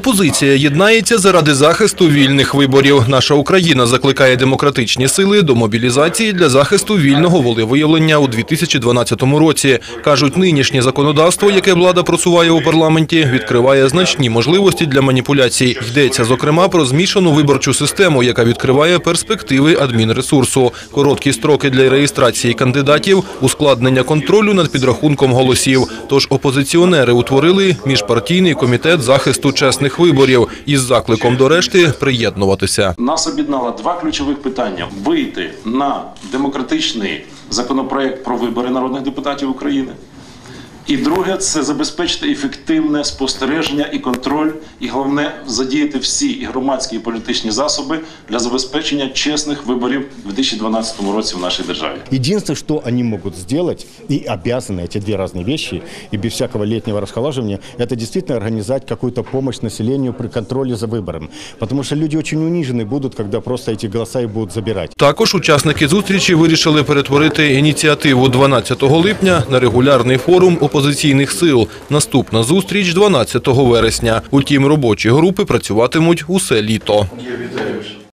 Опозиція єднається заради захисту вільних виборів. Наша Україна закликає демократичні сили до мобілізації для захисту вільного волевиявлення у 2012 році. Кажуть, нинішнє законодавство, яке влада просуває у парламенті, відкриває значні можливості для маніпуляцій. Йдеться, зокрема, про змішану виборчу систему, яка відкриває перспективи адмінресурсу, короткі строки для реєстрації кандидатів, ускладнення контролю над підрахунком голосів. Тож опозиціонери утворили міжпартійний комітет захисту чесних виборів із закликом до решти приєднуватися. Нас об'єднало два ключових питання: вийти на демократичний законопроект про вибори народних депутатів України. І друге це забезпечити ефективне спостереження і контроль, і головне задіяти всі і громадські і політичні засоби для забезпечення чесних виборів у 2012 році в нашій державі. Единственное, что они могут сделать и обязаны, эти две разные вещи, и без всякого летнего расхолаживания, это действительно организовать какую-то помощь населению при контроле за выбором. Потому что люди очень унижены будут, когда просто эти голоса и будут забирать. Також учасники зустрічі вирішили перетворити ініціативу 12 липня на регулярний форум опозиційних сил. Наступна зустріч 12 вересня. Утім, робочі групи працюватимуть усе літо.